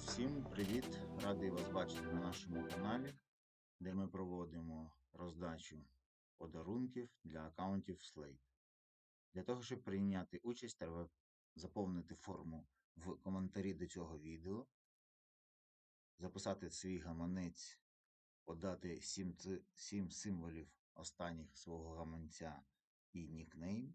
Всім привіт! Радий вас бачити на нашому каналі, де ми проводимо роздачу подарунків для аккаунтів Slate. Для того, щоб прийняти участь, треба заповнити форму в коментарі до цього відео, записати свій гаманець, подати 7, 7 символів останніх свого гаманця і нікнейм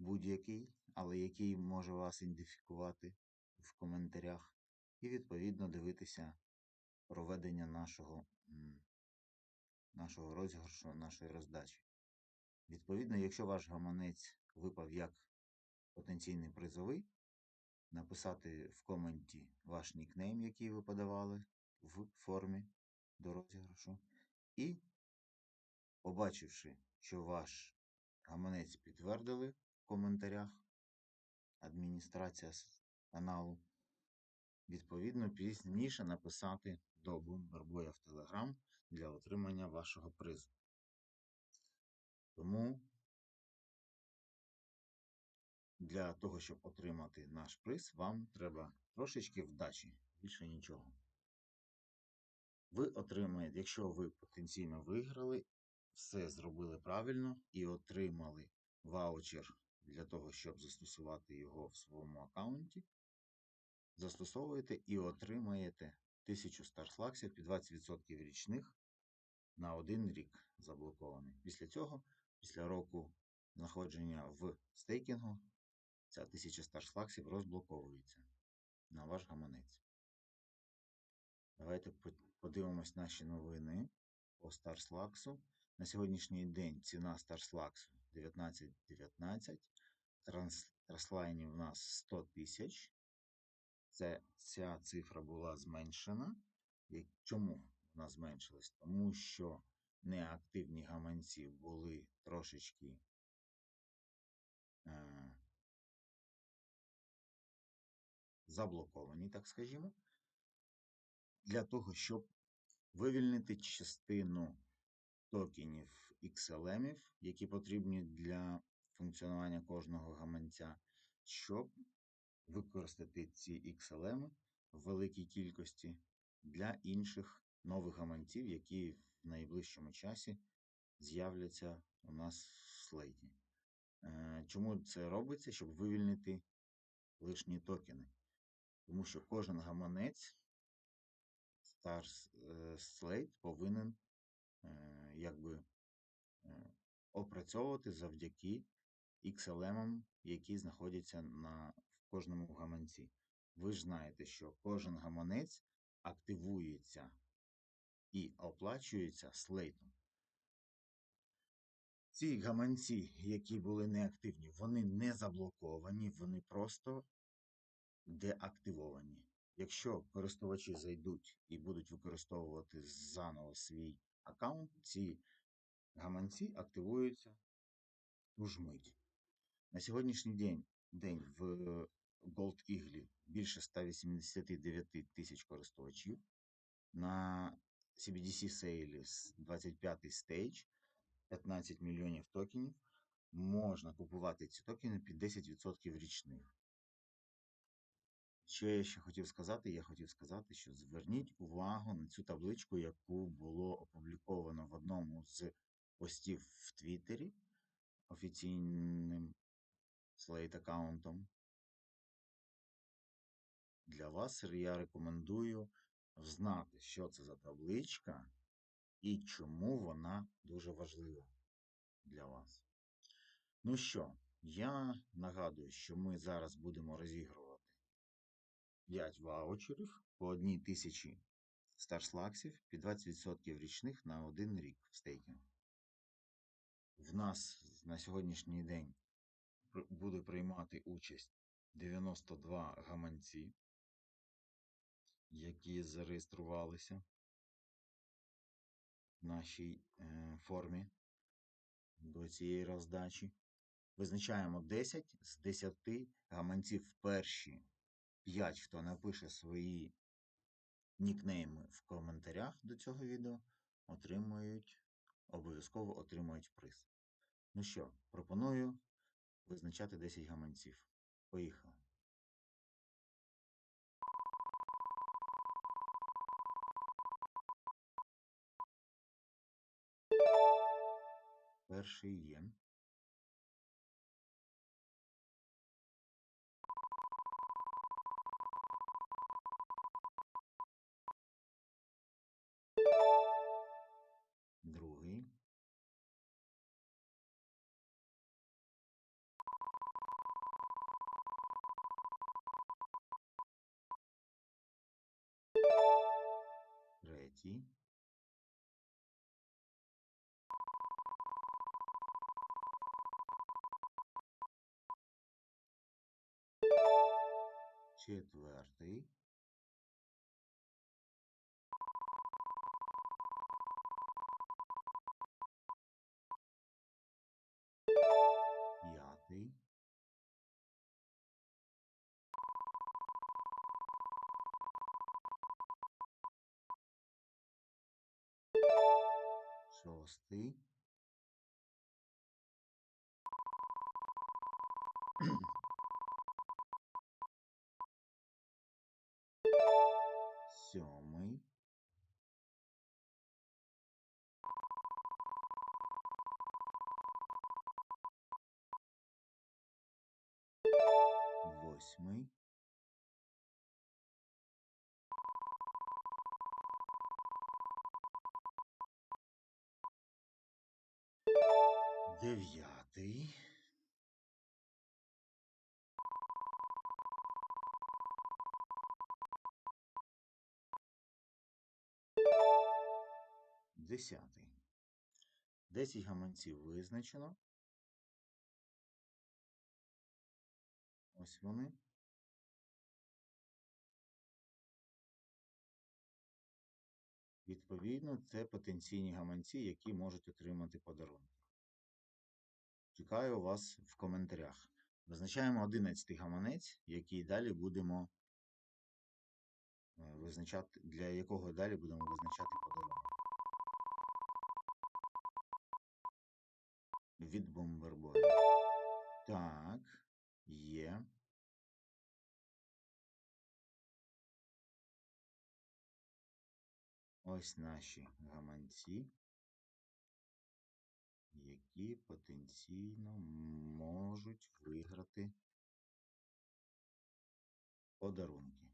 будь-який, але який може вас ідентифікувати в коментарях і відповідно дивитися проведення нашого, нашого розіграшу, нашої роздачі. Відповідно, якщо ваш гаманець випав як потенційний призовий, написати в коменті ваш нікнейм, який ви подавали в формі до розіграшу, і, побачивши, що ваш гаманець підтвердили в коментарях адміністрація каналу, відповідно пізніше написати до Бумбербоя в Телеграм для отримання вашого призу. Тому для того, щоб отримати наш приз, вам треба трошечки вдачі, більше нічого. Ви отримаєте, якщо ви потенційно виграли, все зробили правильно і отримали ваучер для того, щоб застосувати його в своєму аккаунті, застосовуєте і отримаєте 1000 старслаксів під 20% річних на один рік заблокований. Після цього, після року знаходження в стейкінгу, ця 1000 старслаксів розблоковується на ваш гаманець. Давайте подивимось наші новини по Старслаксу. На сьогоднішній день ціна Старслаксу 19.19. Транс, транслайнів у нас 100 тисяч. Це, ця цифра була зменшена. І чому вона зменшилась? Тому що неактивні гаманці були трошечки е, заблоковані, так скажімо, для того, щоб вивільнити частину токенів XLM, які потрібні для функціонування кожного гаманця, щоб використати ці XLM в великій кількості для інших нових гаманців, які в найближчому часі з'являться у нас в слейді. Е, Чому це робиться? Щоб вивільнити лишні токени. Тому що кожен гаманець Stars е, Slate повинен е, якби е, опрацьовувати завдяки XLM, які знаходяться на кожному гаманці. Ви ж знаєте, що кожен гаманець активується і оплачується слейтом. Ці гаманці, які були неактивні, вони не заблоковані, вони просто деактивовані. Якщо користувачі зайдуть і будуть використовувати заново свій аккаунт, ці гаманці активуються ту ж мить. На сьогоднішній день, день в Gold Eagle більше 189 тисяч користувачів. На CBDC Sales 25 стейдж 15 мільйонів токенів. Можна купувати ці токени під 10% річних. Що я ще хотів сказати? Я хотів сказати, що зверніть увагу на цю табличку, яку було опубліковано в одному з постів в Твіттері офіційним слейт аккаунтом. Для вас я рекомендую знати, що це за табличка і чому вона дуже важлива для вас. Ну що, я нагадую, що ми зараз будемо розігрувати 5 ваучерів по 1 тисячі старслаксів під 20% річних на один рік в стейкінг. В нас на сьогоднішній день буде приймати участь 92 гаманці, які зареєструвалися в нашій е, формі до цієї роздачі. Визначаємо 10 з 10 гаманців перші 5, хто напише свої нікнейми в коментарях до цього відео, отримують, обов'язково отримують приз. Ну що, пропоную визначати 10 гаманців. Поїхали. Перший є. Другий. Третій. Четвертий. П'ятий. Шостий. Восьмий. Дев'ятий. Десятий. Десять гаманців визначено. Ось вони. Відповідно, це потенційні гаманці, які можуть отримати подарунки. Чекаю вас в коментарях. Визначаємо 11 гаманець, який далі будемо е, визначати, для якого далі будемо визначати подарунок. Від бомбербоя. Так, Ось наші гаманці, які потенційно можуть виграти подарунки.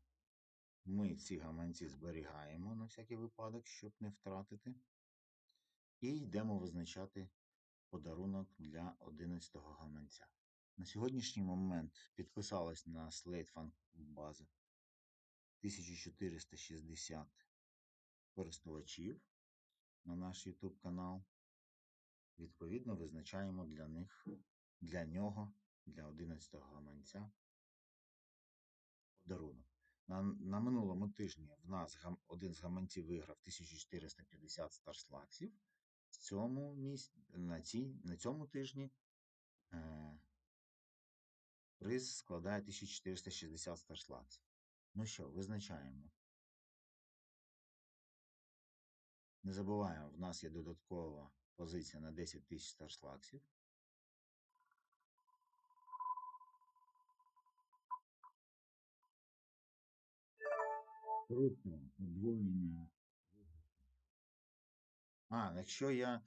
Ми ці гаманці зберігаємо на всякий випадок, щоб не втратити. І йдемо визначати подарунок для 11-го гаманця. На сьогоднішній момент підписалась на Fun база 1460 користувачів на наш YouTube канал. Відповідно, визначаємо для них, для нього, для 11-го гаманця подарунок. На, на минулому тижні в нас гам, один з гаманців виграв 1450 старслаксів. Цьому місць, на, цій, на цьому тижні е, приз складає 1460 старслаксів. Ну що, визначаємо. Не забуваємо, в нас є додаткова позиція на 10 тисяч старслаксів. Круто, подвоєння. А, якщо я.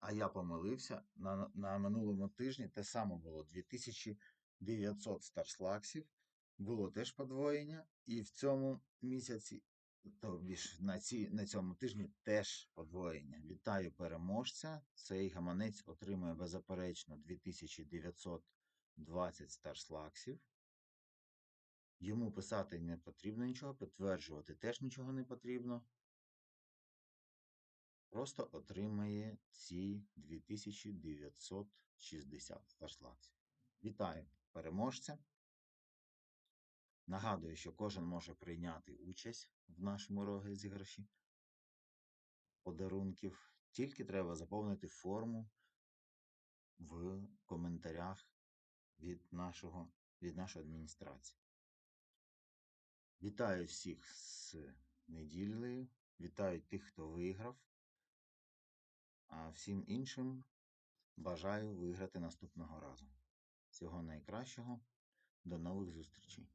А я помилився, на, на минулому тижні те саме було 2900 старслаксів, було теж подвоєння, і в цьому місяці Тобі ж на, ці, на цьому тижні теж подвоєння. Вітаю переможця. Цей гаманець отримує беззаперечно 2920 старслаксів. Йому писати не потрібно нічого, підтверджувати теж нічого не потрібно. Просто отримає ці 2960 старслаксів. Вітаю переможця! Нагадую, що кожен може прийняти участь в нашому розіграші подарунків. Тільки треба заповнити форму в коментарях від, нашого, від нашої адміністрації. Вітаю всіх з неділею. Вітаю тих, хто виграв. А всім іншим бажаю виграти наступного разу. Всього найкращого. До нових зустрічей!